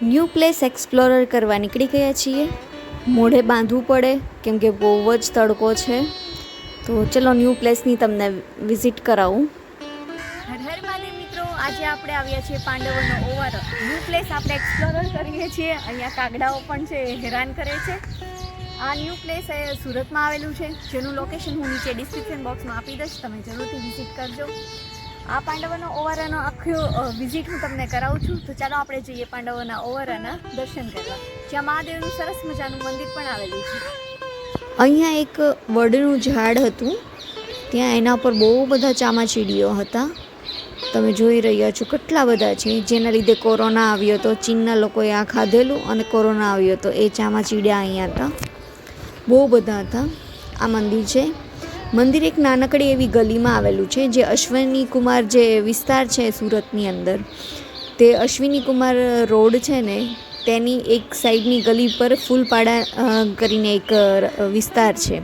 New place explorer કરવા નીકળી ગયા છીએ. મોઢે બાંધવું પડે, કેમ કે બહુ જ તડકો છે. તો ચલો ન્યૂ પ્લેસની તમને વિઝિટ કરાવું. હર હર મિત્રો, આજે આપણે આવ્યા છીએ પાંડવોનો ઓવર. ન્યૂ પ્લેસ આપણે એક્સપ્લોરર કરીએ છીએ. અહીંયા કાગડાઓ પણ છે હેરાન કરે છે. આ ન્યૂ પ્લેસ એ સુરતમાં આવેલું છે, જેનું લોકેશન હું નીચે ડિસ્ક્રિપ્શન બોક્સમાં આપી દઈશ. તમે જરૂરથી વિઝિટ કરજો. આ પાંડવોનો ઓવારાનો આખો વિઝિટ હું તમને કરાવું છું. તો ચાલો આપણે જઈએ પાંડવોના ઓવારાના દર્શન કરવા. જ્યાં મહાદેવનું સરસ મજાનું મંદિર પણ આવેલું છે. અહીંયા એક વડનું ઝાડ હતું. ત્યાં એના પર બહુ બધા ચામાચીડીઓ હતા. તમે જોઈ રહ્યા છો કેટલા બધા છે. જેના લીધે કોરોના આવ્યો હતો. ચીનના લોકોએ આ ખાધેલું અને કોરોના આવ્યો હતો. એ ચામાચીડિયા અહીંયા હતા. બહુ બધા હતા. આ મંદિર છે. મંદિર એક નાનકડી એવી ગલીમાં આવેલું છે, જે અશ્વિની કુમાર જે વિસ્તાર છે સુરતની અંદર. તે અશ્વિની કુમાર રોડ છે ને, તેની એક સાઈડની ગલી પર ફૂલપાડા કરીને એક વિસ્તાર છે.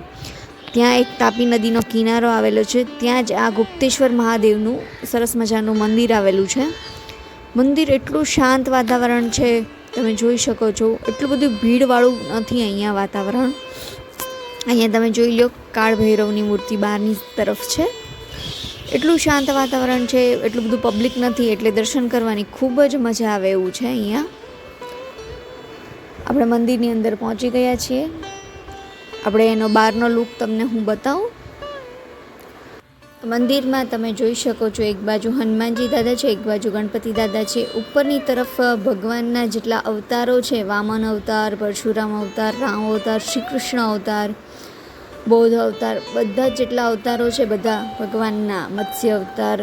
ત્યાં એક તાપી નદીનો કિનારો આવેલો છે. ત્યાં જ આ ગુપ્તેશ્વર મહાદેવનું સરસ મજાનું મંદિર આવેલું છે. મંદિર એટલું શાંત વાતાવરણ છે, તમે જોઈ શકો છો. એટલું બધું ભીડવાળું નથી અહીંયા વાતાવરણ. અહીંયા તમે જોઈ લો કાળ ભૈરવની મૂર્તિ બહારની તરફ છે. એટલું શાંત વાતાવરણ છે, એટલું બધું પબ્લિક નથી, એટલે દર્શન કરવાની ખૂબ જ મજા આવે એવું છે અહીંયા. આપણે મંદિરની અંદર પહોંચી ગયા છીએ. આપણે એનો બહારનો લુક તમને હું બતાવું. મંદિરમાં તમે જોઈ શકો છો, એક બાજુ હનુમાનજી દાદા છે, એક બાજુ ગણપતિ દાદા છે. ઉપરની તરફ ભગવાનના જેટલા અવતારો છે, વામન અવતાર, પરશુરામ અવતાર, રામ અવતાર શ્રી કૃષ્ણ અવતાર, બૌદ્ધ અવતાર, બધા જેટલા અવતારો છે, બધા ભગવાનના મત્સ્ય અવતાર,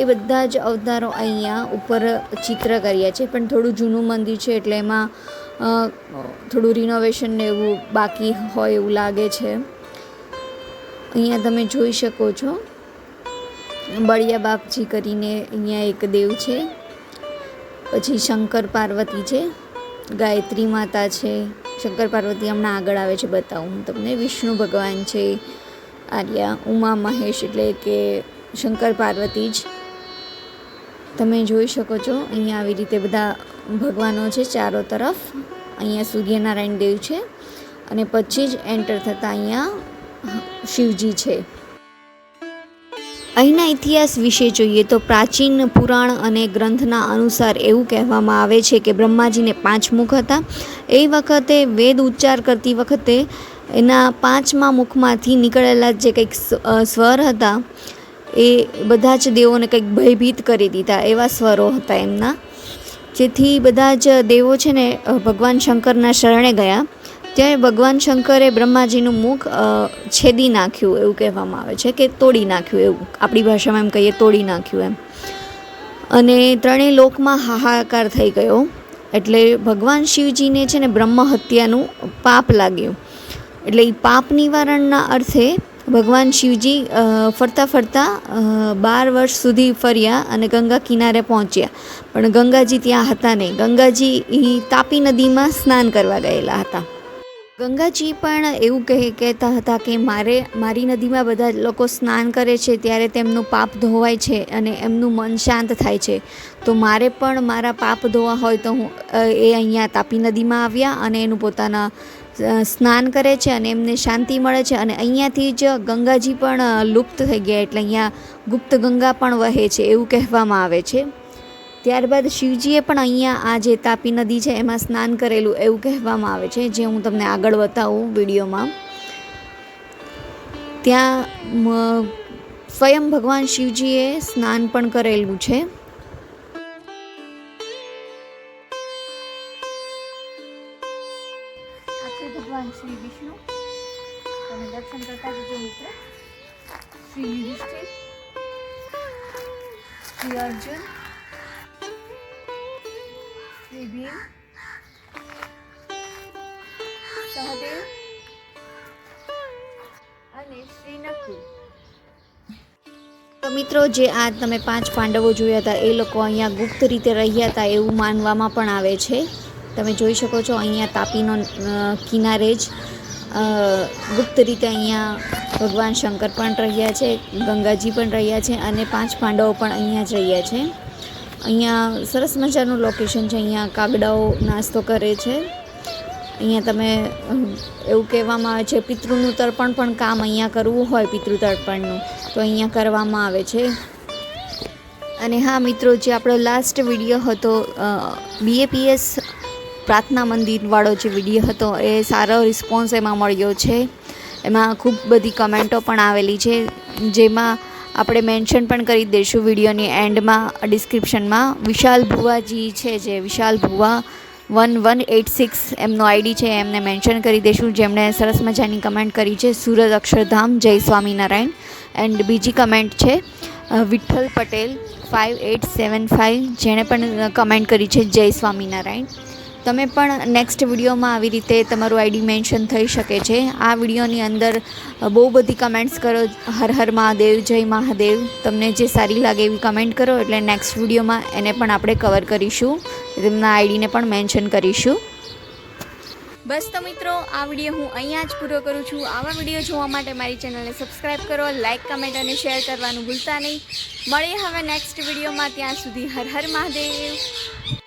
એ બધા જ અવતારો અહીંયા ઉપર ચિત્ર કર્યા છે. પણ થોડું જૂનું મંદિર છે, એટલે એમાં થોડું રિનોવેશન ને એવું બાકી હોય એવું લાગે છે. અહીંયા તમે જોઈ શકો છો. બળિયા બાપજી કરીને અહીંયા એક દેવ છે. પછી શંકર પાર્વતી છે. ગાયત્રી માતા છે. શંકર પાર્વતી હમણાં આગળ આવે છે બતાવું હું તમને. વિષ્ણુ ભગવાન છે. આર્યા, ઉમા, મહેશ એટલે કે શંકર પાર્વતી જ. તમે જોઈ શકો છો, અહીંયા આવી રીતે બધા ભગવાનો છે ચારો તરફ. અહીંયા સૂર્યનારાયણ દેવ છે. અને પછી જ એન્ટર થતાં અહીંયા શિવજી છે. અહીંના ઇતિહાસ વિશે જોઈએ તો પ્રાચીન, પુરાણ અને ગ્રંથના અનુસાર એવું કહેવામાં આવે છે કે બ્રહ્માજીને પાંચ મુખ હતા. એ વખતે વેદ ઉચ્ચાર કરતી વખતે એના પાંચમા મુખમાંથી નીકળેલા જે કંઈક સ્વર હતા, એ બધા જ દેવોને કંઈક ભયભીત કરી દીધા એવા સ્વરો હતા એમના. જેથી બધા જ દેવો છે ને ભગવાન શંકરના શરણે ગયા. ત્યારે ભગવાન શંકરે બ્રહ્માજીનું મુખ છેદી નાખ્યું એવું કહેવામાં આવે છે કે તોડી નાખ્યું એવું. આપણી ભાષામાં એમ કહીએ તોડી નાખ્યું એમ. અને ત્રણેય લોકમાં હાહાકાર થઈ ગયો. એટલે ભગવાન શિવજીને છે ને બ્રહ્મ હત્યાનું પાપ લાગ્યું. એટલે એ પાપ નિવારણના અર્થે ભગવાન શિવજી ફરતા ફરતા બાર વર્ષ સુધી ફર્યા અને ગંગા કિનારે પહોંચ્યા. પણ ગંગાજી ત્યાં હતા નહીં. ગંગાજી એ તાપી નદીમાં સ્નાન કરવા ગયેલા હતા. ગંગાજી પણ એવું કહે, કહેતા હતા કે મારે, મારી નદીમાં બધા લોકો સ્નાન કરે છે ત્યારે તેમનું પાપ ધોવાય છે અને એમનું મન શાંત થાય છે. તો મારે પણ મારા પાપ ધોવા હોય તો હું એ અહીંયા તાપી નદીમાં આવ્યા અને એનું પોતાના સ્નાન કરે છે અને એમને શાંતિ મળે છે અને અહીંયાથી જ ગંગાજી પણ લુપ્ત થઈ ગયા એટલે અહીંયા ગુપ્ત ગંગા પણ વહે છે એવું કહેવામાં આવે છે. ત્યારબાદ શિવજીએ પણ અહીંયા આ જે તાપી નદી છે એમાં સ્નાન કરેલું એવું કહેવામાં આવે છે, જે હું તમને આગળ બતાવું વિડીયોમાં. ત્યાં સ્વયં ભગવાન શિવજીએ સ્નાન પણ કરેલું છે. ભગવાન ભીમ સહદેવ. અને શ્રી તો મિત્રો, જે આ તમે પાંચ પાંડવો જોયા હતા, એ લોકો અહીંયા ગુપ્ત રીતે રહ્યા હતા એવું માનવામાં પણ આવે છે. તમે જોઈ શકો છો અહીંયા તાપીનો કિનારે જ ગુપ્ત રીતે અહીંયા ભગવાન શંકર પણ રહ્યા છે, ગંગાજી પણ રહ્યા છે અને પાંચ પાંડવો પણ અહીંયા જ રહ્યા છે. અહીંયા સરસ મજાનું લોકેશન છે. અહીંયા કાગડાઓ નાસ્તો કરે છે. અહીંયા તમે એવું કહેવામાં આવે છે, પિતૃનું તર્પણ પણ કામ અહીંયા કરવું હોય, પિતૃ તર્પણનું. તો અહીંયા કરવામાં આવે છે. અને હા મિત્રો, જે આપણો લાસ્ટ વીડિયો હતો બીએપીએસ પ્રાર્થના મંદિરવાળો જે વીડિયો હતો, એ સારો રિસ્પોન્સ એમાં મળ્યો છે. એમાં ખૂબ બધી કમેન્ટો પણ આવેલી છે. જેમાં આપણે મેન્શન પણ કરી દઈશું વિડીયોની એન્ડમાં ડિસ્ક્રિપ્શનમાં વિશાલ ભુવાજી છે જે, Vishal Bhuva. One one eight six એમનો આઈડી છે, એમને મેન્શન કરી દઈશું. જેમણે સરસ મજાની કમેન્ટ કરી છે, સુરત અક્ષરધામ, જય સ્વામિનારાયણ. એન્ડ બીજી કમેન્ટ છે Vitthal Patel five eight seven five જેણે પણ કમેન્ટ કરી છે, જય સ્વામિનારાયણ. તમે પણ નેક્સ્ટ વિડીયોમાં આવી રીતે તમારું આઈડી મેન્શન થઈ શકે છે. આ વિડીયોની અંદર બહુ બધી કમેન્ટ્સ કરો. હર હર મહાદેવ, જય મહાદેવ. તમને જે સારી લાગે એવી કમેન્ટ કરો, એટલે નેક્સ્ટ વિડીયોમાં એને પણ આપણે કવર કરીશું. તેમના આઈડીને પણ મેન્શન કરીશું. બસ તો મિત્રો, આ વીડિયો હું અહીંયા જ પૂરો કરું છું. આવા વીડિયો જોવા માટે મારી ચેનલને સબસ્ક્રાઈબ કરો લાઇક કમેન્ટ અને શેર કરવાનું ભૂલતા નહીં. મળીએ હવે નેક્સ્ટ વિડીયોમાં. ત્યાં સુધી હર હર મહાદેવ.